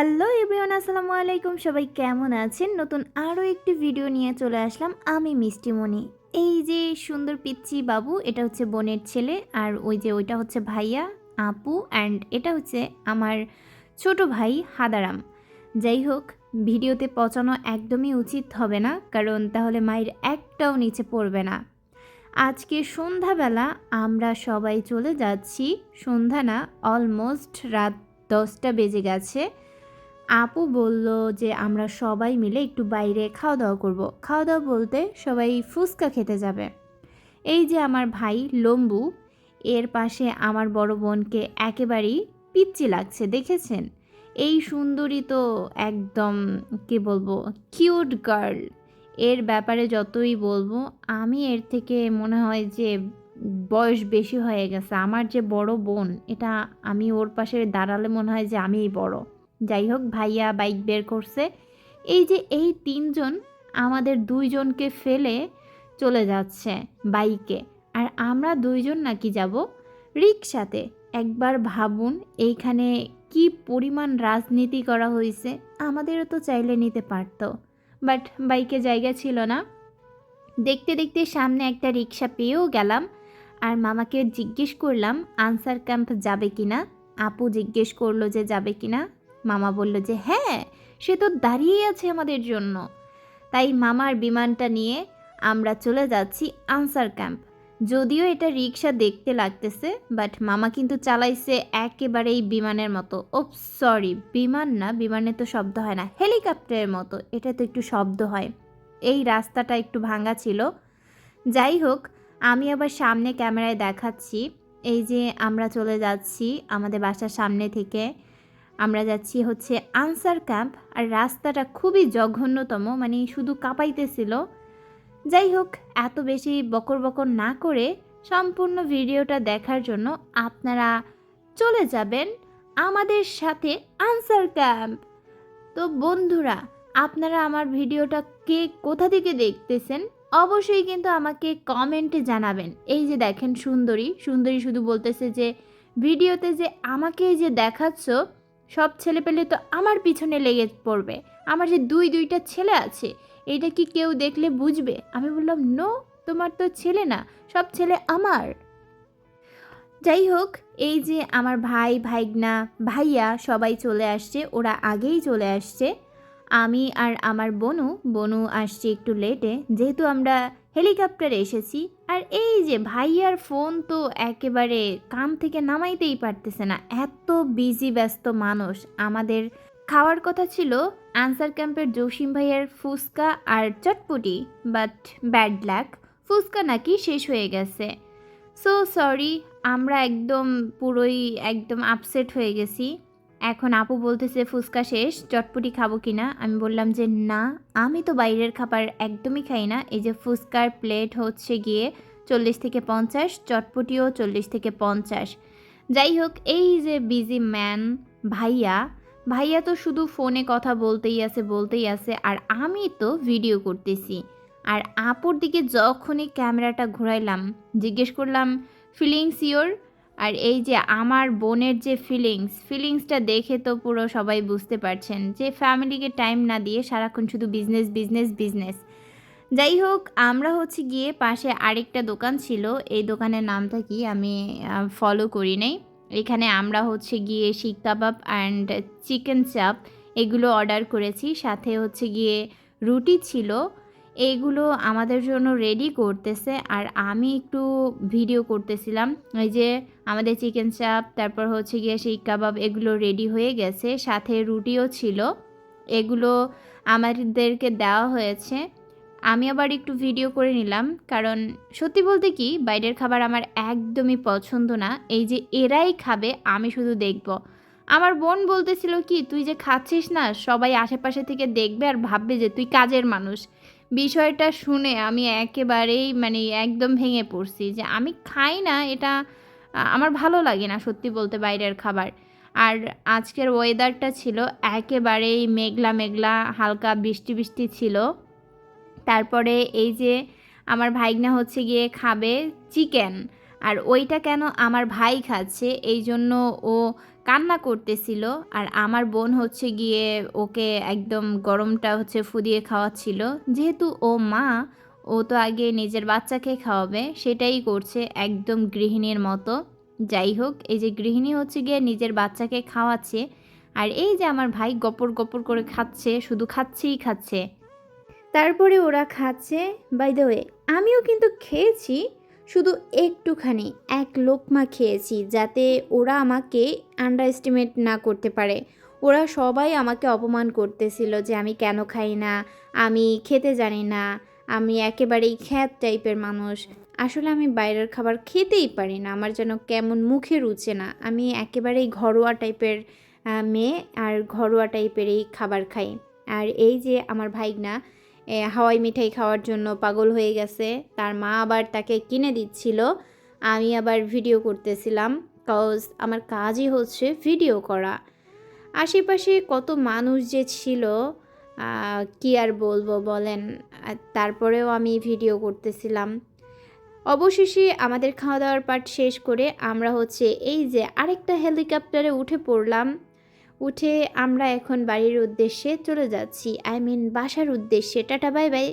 Hello everyone, আসসালামু আলাইকুম। সবাই কেমন আছেন? নতুন আরও একটি ভিডিও নিয়ে চলে আসলাম। আমি মিষ্টিমণি এই যে সুন্দর পিচ্ছি বাবু, এটা হচ্ছে বোনের ছেলে আর ওই যে ওইটা হচ্ছে ভাইয়া, আপু অ্যান্ড এটা হচ্ছে আমার ছোট ভাই হাদারাম। যাই হোক, ভিডিওতে পচানো একদমই উচিত হবে না, কারণ তাহলে মায়ের একটাও নিচে পড়বে না। আজকে সন্ধ্যাবেলা আমরা সবাই চলে যাচ্ছি। সন্ধ্যা না অলমোস্ট রাত দশটা বেজে গেছে। আপু বলল যে আমরা সবাই মিলে একটু বাইরে খাওয়া দাওয়া করব। খাওয়া দাওয়া বলতে সবাই ফুচকা খেতে যাবে। এই যে আমার ভাই লম্বু, এর পাশে আমার বড় বোনকে একেবারেই পিচ্ছি লাগছে, দেখেছেন? এই সুন্দরী তো একদম, কি বলব, কিউট গার্ল। এর ব্যাপারে যতই বলব, আমি এর থেকে মনে হয় যে বয়স বেশি হয়ে গেছে। আমার যে বড় বোন, এটা আমি ওর পাশে দাঁড়ালে মনে হয় যে আমিই বড়। যাই হোক, ভাইয়া বাইক বের করছে। এই যে এই তিনজন আমাদের দুইজনকে ফেলে চলে যাচ্ছে বাইকে আর আমরা দুইজন নাকি যাব রিক্সাতে একবার ভাবুন এইখানে কি পরিমাণ রাজনীতি করা হয়েছে। আমাদেরও তো চাইলে নিতে পারতো বাট বাইকে জায়গা ছিল না। দেখতে দেখতে সামনে একটা রিক্সা পেয়েও গেলাম আর মামাকে জিজ্ঞেস করলাম আনসার ক্যাম্প যাবে কিনা? আপু জিজ্ঞেস করল যে যাবে কিনা। মামা বলল যে হ্যাঁ সে তো দাঁড়িয়েই আছে আমাদের জন্য। তাই মামার বিমানটা নিয়ে আমরা চলে যাচ্ছি আনসার ক্যাম্প। যদিও এটা রিক্সা দেখতে লাগতেছে, বাট মামা কিন্তু চালাইছে একেবারেই বিমানের মতো। ও সরি, বিমান না বিমানে তো শব্দ হয় না, হেলিকপ্টারের মতো, এটা তো একটু শব্দ হয়। এই রাস্তাটা একটু ভাঙা ছিল। যাই হোক, আমি আবার সামনে ক্যামেরায় দেখাচ্ছি। এই যে আমরা চলে যাচ্ছি আমাদের বাসার সামনে থেকে। আমরা যাচ্ছি হচ্ছে আনসার ক্যাম্প, আর রাস্তাটা খুবই জঘন্যতম মানে শুধু কাঁপাইতেছিল। যাই হোক, এত বেশি বকর বকর না করে সম্পূর্ণ ভিডিওটা দেখার জন্য আপনারা চলে যাবেন আমাদের সাথে আনসার ক্যাম্প। তো বন্ধুরা, আপনারা আমার ভিডিওটা কে কোথা থেকে দেখতেছেন, অবশ্যই কিন্তু আমাকে কমেন্টে জানাবেন। এই যে দেখেন সুন্দরী সুন্দরী শুধু বলতেছে যে, ভিডিওতে যে আমাকে এই যে দেখাচ্ছ সব ছেলে পেলে তো আমার পিছনে লেগে পড়বে। আমার যে দুই দুইটা ছেলে আছে এটা কি কেউ দেখলে বুঝবে? আমি বললাম, নো, তোমার তো ছেলে না, সব ছেলে আমার। যাই হোক, এই যে আমার ভাই, ভাইগনা, ভাইয়া সবাই চলে আসছে, ওরা আগেই চলে আসছে। আমি আর আমার বনু বনু আসছে একটু লেটে যেহেতু আমরা হেলিকপ্টারে এসেছি। আর এই যে ভাইয়ার ফোন তো একেবারে কান থেকে নামাইতেই পারতেছে না। এত বিজি ব্যস্ত মানুষ। আমাদের খাওয়ার কথা ছিল আনসার ক্যাম্পের জসিম ভাইয়ের ফুচকা আর chotpoti but bad luck fuchka নাকি শেষ হয়ে গেছে। সো সরি আমরা একদম পুরোই একদম আপসেট হয়ে গেছি। এখন আপু বলতেছে, ফুচকা শেষ, চটপটি খাব কি না আমি বললাম যে, না, আমি তো বাইরের খাবার একদমই খাই না। এই যে ফুচকার প্লেট হচ্ছে গিয়ে চল্লিশ থেকে পঞ্চাশ, চটপটিও চল্লিশ থেকে পঞ্চাশ। যাই হোক, এই যে বিজি ম্যান ভাইয়া ভাইয়া তো শুধু ফোনে কথা বলতেই আছে বলতেই আছে, আর আমি তো ভিডিও করতেছি। আর আপুর দিকে যখনই ক্যামেরাটা ঘুরাইলাম, জিজ্ঞেস করলাম ফিলিংস ইওর আর এই যে আমার বোনের যে ফিলিংস ফিলিংসটা দেখে তো পুরো সবাই বুঝতে পারছেন যে ফ্যামিলিকে টাইম না দিয়ে সারাক্ষণ শুধু বিজনেস বিজনেস বিজনেস যাই হোক, আমরা হচ্ছে গিয়ে পাশে আরেকটা দোকান ছিল, এই দোকানের নামটা কি আমি ফলো করি নাই। এখানে আমরা হচ্ছে গিয়ে শিক কাবাব অ্যান্ড চিকেন চাপ এগুলো অর্ডার করেছি, সাথে হচ্ছে গিয়ে রুটি ছিল। এইগুলো আমাদের জন্য রেডি করতেছে। আর আমি একটু ভিডিও করতেছিলাম, ওই যে আমাদের চিকেন চাপ তারপর হচ্ছে গিয়ে শিক কাবাব এগুলো রেডি হয়ে গেছে। সাথে রুটিও ছিল, এগুলো আমাদেরকে দেওয়া হয়েছে। আমি আবার একটু ভিডিও করে নিলাম, কারণ সত্যি বলতে কি, বাইরের খাবার আমার একদমই পছন্দ না। এই যে এরাই খাবে, আমি শুধু দেখব। আমার বোন বলতেছিল কি, তুই যে খাচ্ছিস না, সবাই আশেপাশে থেকে দেখবে আর ভাববে যে তুই কাজের মানুষ। বিষয়টা শুনে আমি একেবারেই মানে একদম ভেঙে পড়ছি যে আমি খাই না, এটা আমার ভালো লাগে না সত্যি বলতে বাইরের খাবার। আর আজকের ওয়েদারটা ছিল একেবারেই মেঘলা মেঘলা, হালকা বৃষ্টি বৃষ্টি ছিল। তারপরে এই যে আমার ভাইগনা হচ্ছে গিয়ে খাবে চিকেন আর ওইটা কেন আমার ভাই খাচ্ছে? এই জন্য ও কান্না করতেছিল। আর আমার বোন হচ্ছে গিয়ে ওকে একদম গরমটা হচ্ছে ফুদিয়ে খাওয়াচ্ছিল। যেহেতু ও মা, ও তো আগে নিজের বাচ্চাকে খাওয়াবে, সেটাই করছে একদম গৃহিণীর মতো। যাই হোক, এই যে গৃহিণী হচ্ছে গিয়ে নিজের বাচ্চাকে খাওয়াচ্ছে। আর এই যে আমার ভাই গপর গপর করে খাচ্ছে, শুধু খাচ্ছেই খাচ্ছে। তারপরে ওরা খাচ্ছে বাই ওয়ে আমিও কিন্তু খেয়েছি। শুধু একটুখানি এক লোকমা খেয়েছি যাতে ওরা আমাকে আন্ডার এস্টিমেট না করতে পারে। ওরা সবাই আমাকে অপমান করতেছিল যে আমি কেন খাই না, আমি খেতে জানি না, আমি একেবারেই খ্যাত টাইপের মানুষ। আসলে আমি বাইরের খাবার খেতেই পারি না, আমার যেন কেমন মুখে রুচে না। আমি একেবারেই ঘরোয়া টাইপের মেয়ে আর ঘরোয়া টাইপেরই খাবার খাই। আর এই যে আমার ভাইগনা হাওয়াই মিঠাই খাওয়ার জন্য পাগল হয়ে গেছে। তার মা আবার তাকে কিনে দিচ্ছিল। আমি আবার ভিডিও করতেছিলাম কজ আমার কাজই হচ্ছে ভিডিও করা। আশেপাশে কত মানুষ যে ছিল কি আর বলব বলেন। তারপরেও আমি ভিডিও করতেছিলাম। অবশেষে আমাদের খাওয়া দাওয়ার পার্ট শেষ করে আমরা হচ্ছে এই যে আরেকটা হেলিকপ্টারে উঠে পড়লাম। উঠে আমরা এখন বাড়ির উদ্দেশ্যে চলে যাচ্ছি। আই মিন বাসার উদ্দেশ্যে। Tata bye bye.